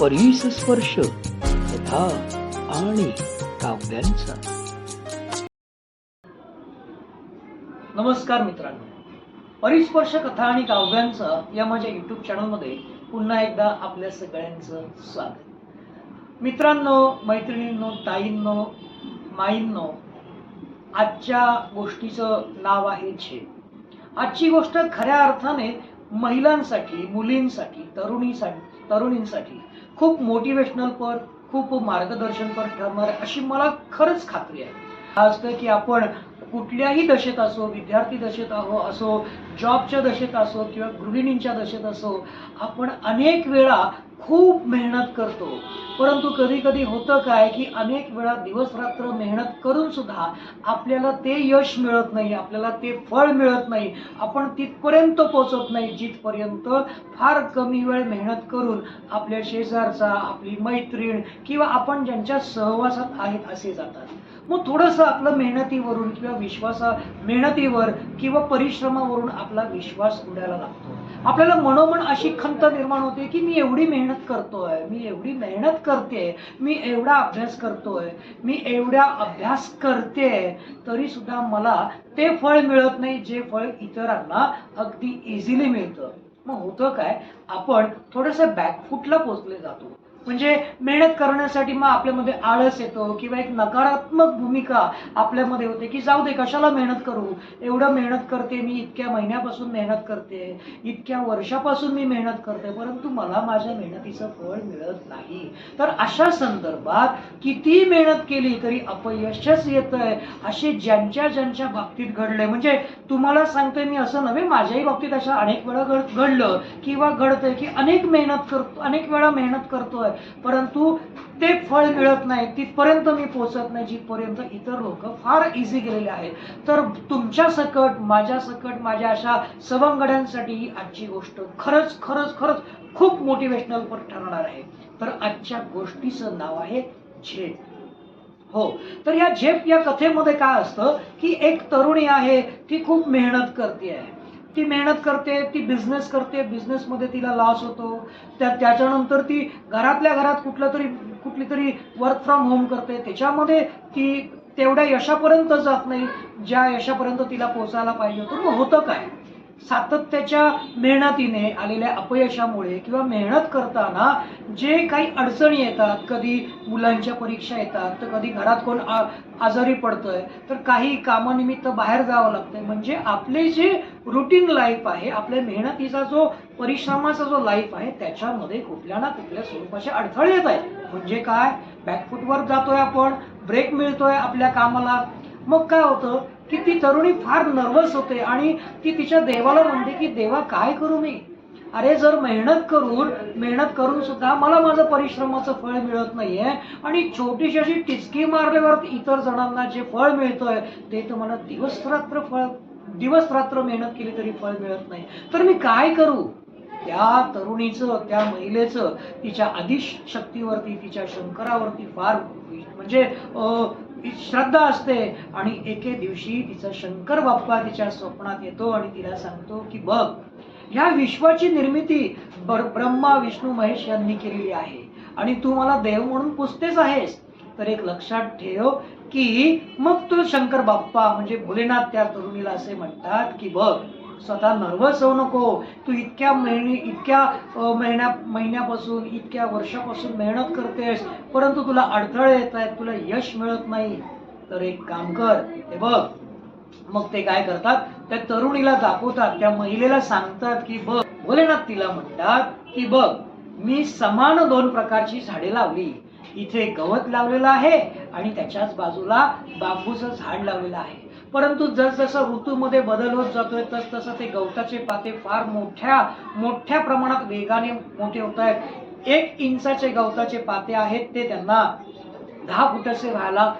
परीस स्पर्श कथा आणि काव्यांचा. नमस्कार मित्रांनो. परिस्पर्श कथा आणि काव्यांचा या माझ्या युट्यूब चॅनलमध्ये पुन्हा एकदा आपल्या सगळ्यांचं स्वागत. मित्रांनो मैत्रिणींनो ताईंनो माईंनो आजच्या गोष्टीचं नाव आहे झेप आजची गोष्ट खऱ्या अर्थाने महिलांसाठी मुलींसाठी तरुणीसाठी तरुणींसाठी खूप मोटिवेशनलपर खूप मार्गदर्शनपर ठरणार आहे अशी मला खरंच खात्री आहे. असतं की आपण कुठल्याही दशेत असो विद्यार्थी दशेत आहो असो जॉबच्या दशेत असो किंवा गृहिणींच्या दशेत असो आपण अनेक वेळा खूप मेहनत करतो. परंतु कधी कधी होतं काय की अनेक वेळा दिवस रात्र मेहनत करून सुद्धा आपल्याला ते यश मिळत नाही आपल्याला ते फळ मिळत नाही. आपण तिथपर्यंत पोचत नाही जिथपर्यंत फार कमी वेळ मेहनत करून आपल्या शेजारचा आपली मैत्रीण किंवा आपण ज्यांच्या सहवासात आहेत असे जातात. मग थोडंसं आपलं मेहनतीवरून किंवा विश्वासा मेहनतीवर किंवा परिश्रमावरून आपला विश्वास उडायला लागतो. आपल्याला मनोमन अशी खंत निर्माण होते की मी एवढी मेहनत करतोय मी एवढी मेहनत करते मी एवढा अभ्यास करतोय मी एवढा अभ्यास करते तरी सुद्धा मला ते फळ मिळत नाही जे फळ इतरांना अगदी इझिली मिळतं. मग होतं काय? आपण थोडंसं बॅकफूटला पोचले जातो. म्हणजे मेहनत करण्यासाठी मग आपल्यामध्ये आळस येतो किंवा एक नकारात्मक भूमिका आपल्यामध्ये होते की जाऊ दे कशाला मेहनत करू? एवढं मेहनत करते मी इतक्या महिन्यापासून मेहनत करते इतक्या वर्षापासून मी मेहनत करते परंतु मला माझ्या मेहनतीचं फळ मिळत नाही. तर अशा संदर्भात किती मेहनत केली तरी अपयशच येत आहे असे ज्यांच्या ज्यांच्या बाबतीत घडलंय. म्हणजे तुम्हाला सांगते मी असं नव्हे माझ्याही बाबतीत अशा अनेक वेळा घड घडलं किंवा घडतंय की अनेक मेहनत करतो अनेक वेळा मेहनत करतोय परंतु ते फळ मिळत नाही तिथपर्यंत मी पोचत नाही जिथपर्यंत इतर लोक फार इझी गेलेले आहेत. तर तुमच्या सकट माझ्या सकट माझ्या अशा सवंगड्यांसाठी ही आजची गोष्ट खरंच खरंच खरंच खूप मोटिवेशनल ठरणार आहे. तर आजच्या गोष्टीचं नाव आहे झेप. हो तर या झेप या कथेमध्ये काय असतं की एक तरुणी आहे ती खूप मेहनत करते आहे ती मेहनत करते ती बिझनेस करते बिझनेसमध्ये तिला लॉस होतो. त्या त्याच्यानंतर ती घरातल्या घरात कुठलं तरी कुठली तरी वर्क फ्रॉम होम करते. त्याच्यामध्ये ती तेवढ्या यशापर्यंत जात नाही ज्या यशापर्यंत तिला पोहोचायला पाहिजे होतं. मग होतं काय? सातत्याच्या मेहनतीने आलेल्या अपयशामुळे किंवा मेहनत करताना जे काही अडचणी येतात कधी मुलांच्या परीक्षा येतात तर कधी घरात कोण आ आजारी पडतोय तर काही कामानिमित्त बाहेर जावं लागतंय. म्हणजे आपले जे रुटीन लाईफ आहे आपल्या मेहनतीचा जो परिश्रमाचा जो लाईफ आहे त्याच्यामध्ये कुठल्या ना कुठल्या स्वरूपाचे अडथळे येत आहेत. म्हणजे काय? बॅकफुटवर जातोय आपण ब्रेक मिळतोय आपल्या कामाला. मग काय होतं? की ती तरुणी फार नर्वस होते आणि ती तिच्या देवाला म्हणते की देवा काय करू मी? अरे जर मेहनत करून मेहनत करून सुद्धा मला माझं परिश्रमाचं फळ मिळत नाहीये आणि छोटीशी अशी टिचकी मारल्यावर इतर जणांना जे फळ मिळतंय ते तुम्हाला दिवस रात्र फळ दिवस रात्र मेहनत केली तरी फळ मिळत नाही. तर मी काय करू? त्या तरुणीचं त्या महिलेचं तिच्या शक्तीवरती तिच्या शंकरावरती फार म्हणजे श्रद्धा असते. आणि एके दिवशी तिचा शंकर बाप्पा तिच्या स्वप्नात येतो आणि तिला सांगतो की बघ ह्या विश्वाची निर्मिती ब्रह्मा विष्णू महेश यांनी केलेली आहे. आणि तू मला देव म्हणून पुसतेच आहेस. तर एक लक्षात ठेव की मग तो शंकर बाप्पा म्हणजे भोलेनाथ त्या तरुणीला असे म्हणतात की बघ स्वतः नर्वस होऊ नको. तू इतक्या महिने इतक्या महिन्या महिन्यापासून इतक्या वर्षापासून मेहनत करतेस परंतु तुला अडथळे येत आहेत तुला यश मिळत नाही. तर एक काम कर हे बघ. मग ते काय करतात? त्या तरुणीला दाखवतात त्या महिलेला सांगतात की बघ भोलेनाथ तिला म्हणतात की बघ मी समान दोन प्रकारची झाडे लावली. इथे गवत लावलेलं आहे आणि त्याच्याच बाजूला बांबूचं झाड लावलेलं आहे. परंतु जसजसं ऋतूमध्ये बदल होत जातोय तसतसं ते गवताचे पाते फार मोठ्या मोठ्या प्रमाणात वेगाने मोठे होत आहेत. एक इंचाचे गवताचे पाते आहेत ते त्यांना दहा फुटाचे व्हायला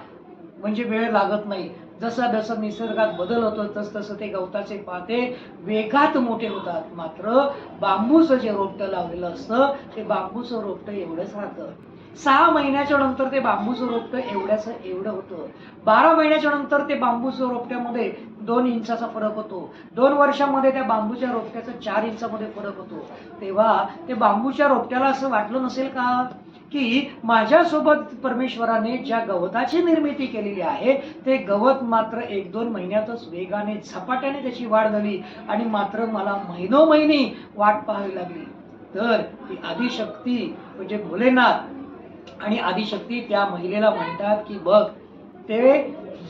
म्हणजे वेळ लागत नाही. जसा जसं निसर्गात बदल होतो तस तसं ते गवताचे पाते वेगात मोठे होतात. मात्र बांबूचं जे रोपटं लावलेलं असतं ते बांबूचं रोपटं एवढंच राहतं. सहा महिन्याच्या नंतर ते बांबूचं रोपटं एवढ्याचं एवढं होतं. बारा महिन्याच्या नंतर ते बांबूचं रोपट्यामध्ये दोन इंचाचा फरक होतो. दोन वर्षामध्ये त्या बांबूच्या रोपट्याचा चार इंचामध्ये फरक होतो. तेव्हा ते बांबूच्या रोपट्याला असं वाटलं नसेल का? की माझ्यासोबत परमेश्वराने ज्या गवताची निर्मिती केलेली आहे ते गवत मात्र एक दोन महिन्यातच वेगाने झपाट्याने त्याची वाढ झाली आणि मात्र मला महिनोमहिनी वाट पाहावी लागली. तर ती आदिशक्ती म्हणजे भोलेनाथ आणि आदिशक्ती त्या महिलेला म्हणतात की बघ ते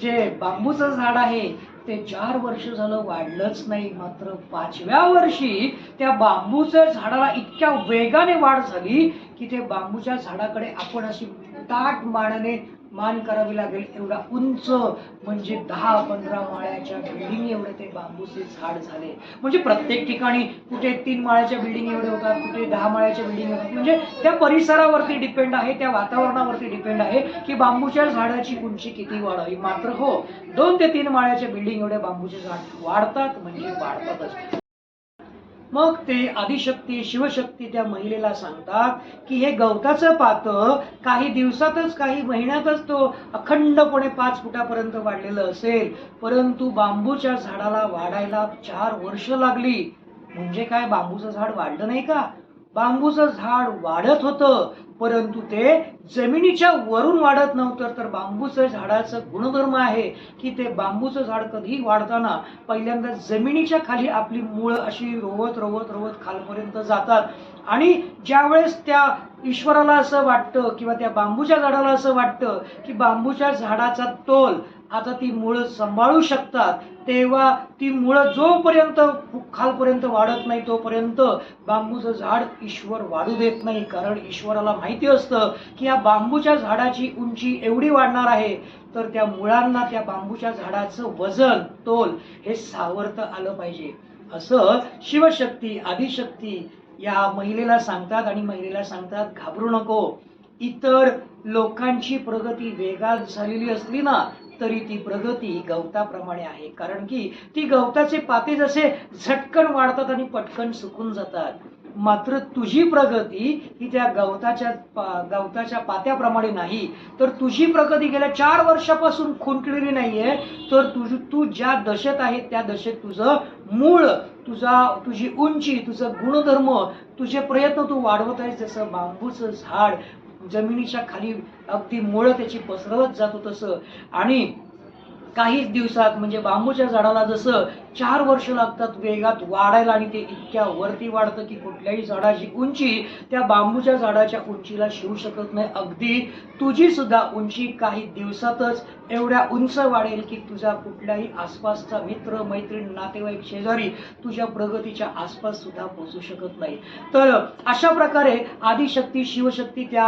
जे बांबूचं झाड आहे ते चार वर्ष झालं वाढलंच नाही. मात्र पाचव्या वर्षी त्या बांबूच्या झाडाला इतक्या वेगाने वाढ झाली की ते बांबूच्या झाडाकडे आपण अशी ताट मानाने मान करावी लागेल एवढा उंच म्हणजे दहा पंधरा माळ्याच्या बिल्डिंग एवढे ते बांबूचे झाड झाले. म्हणजे प्रत्येक ठिकाणी कुठे तीन माळ्याच्या बिल्डिंग एवढे होतात कुठे दहा माळ्याच्या बिल्डिंग होतात. म्हणजे त्या परिसरावरती डिपेंड आहे त्या वातावरणावरती डिपेंड आहे की बांबूच्या झाडाची उंची किती वाढावी. मात्र हो दोन ते तीन माळ्याच्या बिल्डिंग एवढे बांबूचे झाड वाढतात म्हणजे वाढतातच. मग ते आदिशक्ती शिवशक्ती त्या महिलेला सांगतात की हे गवताचं पातं काही दिवसातच काही महिन्यातच तो अखंडपणे पाच फुटापर्यंत वाढलेलं असेल. परंतु बांबूच्या झाडाला वाढायला चार वर्ष लागली. म्हणजे काय बांबूचं झाड वाढलं नाही का? बांबूचं झाड वाढत होतं. परंतु ते जमिनीच्या वरून वाढत नव्हतं. तर बांबूचं झाडाचं गुणधर्म आहे की ते बांबूचं झाड कधी वाढताना पहिल्यांदा जमिनीच्या खाली आपली मुळं अशी रोवत रोवत रोवत खालपर्यंत जातात. आणि ज्यावेळेस त्या ईश्वराला असं वाटतं किंवा त्या बांबूच्या झाडाला असं वाटतं की बांबूच्या झाडाचा तोल आता ती मुळं सांभाळू शकतात तेव्हा ती मुळं जोपर्यंत खालपर्यंत वाढत नाही तोपर्यंत बांबूचं झाड ईश्वर वाढू देत नाही. कारण ईश्वराला माहिती असतं की या बांबूच्या झाडाची उंची एवढी वाढणार आहे तर त्या मुळांना त्या बांबूच्या झाडाचं वजन तोल हे सावरतं आलं पाहिजे. असं शिवशक्ती आदिशक्ती या महिलेला सांगतात आणि महिलेला सांगतात घाबरू नको. इतर लोकांची प्रगती वेगात झालेली असली ना तरी ती प्रगती गवताप्रमाणे आहे. कारण की ती गवताचे पाते जसे झटकन वाढतात आणि पटकन सुकून जातात. मात्र तुझी प्रगती ही त्या गवताच्या गवताच्या पात्याप्रमाणे नाही. तर तुझी प्रगती गेल्या चार वर्षापासून खुंटलेली नाहीये. तर तुझी तू ज्या दशेत आहे त्या दशेत तुझं मूळ तुझा तुझी उंची तुझं गुणधर्म तुझे प्रयत्न तू वाढवत आहेस. जसं बांबूचं झाड जमिनीच्या खाली अगदी मुळं त्याची पसरवत जातो तसं. आणि काहीच दिवसात म्हणजे बांबूच्या झाडाला जसं चार वर्ष लागतात वेगात वाढायला आणि ते इतक्या वरती वाढतं की कुठल्याही झाडाची उंची त्या बांबूच्या झाडाच्या उंचीला शिवू शकत नाही. अगदी तुझी सुद्धा उंची काही दिवसातच एवढ्या उंच वाढेल की तुझा कुठल्याही आसपासचा मित्र मैत्रीण नातेवाईक शेजारी तुझ्या प्रगतीच्या आसपास सुद्धा पोचू शकत नाही. तर अशा प्रकारे आदिशक्ती शिवशक्ती त्या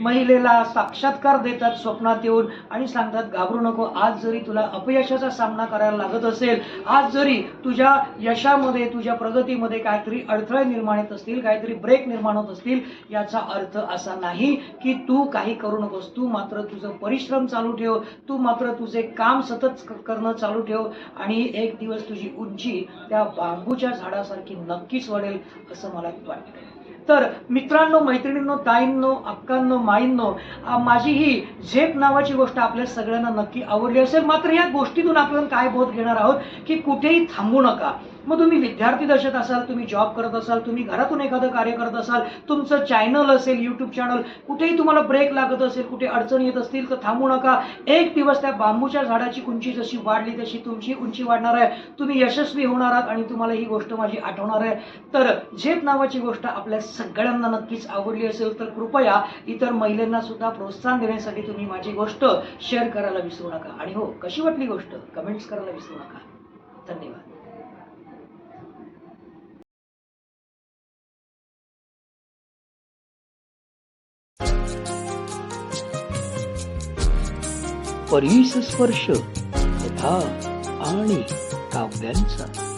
महिलेला साक्षात्कार देतात स्वप्नात येऊन आणि सांगतात घाबरू नको आज जरी तुला अपयशाचा सामना करायला लागत असेल आज जरी तुझ्या यशामध्ये तुझ्या प्रगतीमध्ये काहीतरी अडथळे निर्माण येत असतील काहीतरी ब्रेक निर्माण होत असतील याचा अर्थ असा नाही की तू काही करू नकोस. तू मात्र तुझं परिश्रम चालू ठेव. तू मात्र तुझे काम सतत करणं चालू ठेव आणि एक दिवस तुझी उंची त्या बांबूच्या झाडासारखी नक्कीच वाढेल असं मला वाटतं. तर मित्रांनो मैत्रिणींनो ताईंनो अक्कांनो माईंनो माझी ही झेप नावाची गोष्ट आपल्या सगळ्यांना नक्की आवडली असेल. मात्र या गोष्टीतून आपण काय बोध घेणार आहोत की कुठेही थांबू नका. मग तुम्ही विद्यार्थी दशेत असाल तुम्ही जॉब करत असाल तुम्ही घरातून एखादं कार्य करत असाल तुमचं चॅनल असेल यूट्यूब चॅनल कुठेही तुम्हाला ब्रेक लागत असेल कुठे अडचण येत असतील तर थांबू नका. एक दिवस त्या बांबूच्या झाडाची उंची जशी वाढली तशी तुमची उंची वाढणार आहे. तुम्ही यशस्वी होणार आहात आणि तुम्हाला ही गोष्ट माझी आठवणार आहे. तर झेप नावाची गोष्ट आपल्या सगळ्यांना नक्कीच आवडली असेल तर कृपया इतर महिलांना सुद्धा प्रोत्साहन देण्यासाठी तुम्ही माझी गोष्ट शेअर करायला विसरू नका. आणि हो कशी वाटली गोष्ट? कमेंट्स करायला विसरू नका. धन्यवाद. परीस स्पर्श कथा आणि काव्यांचा.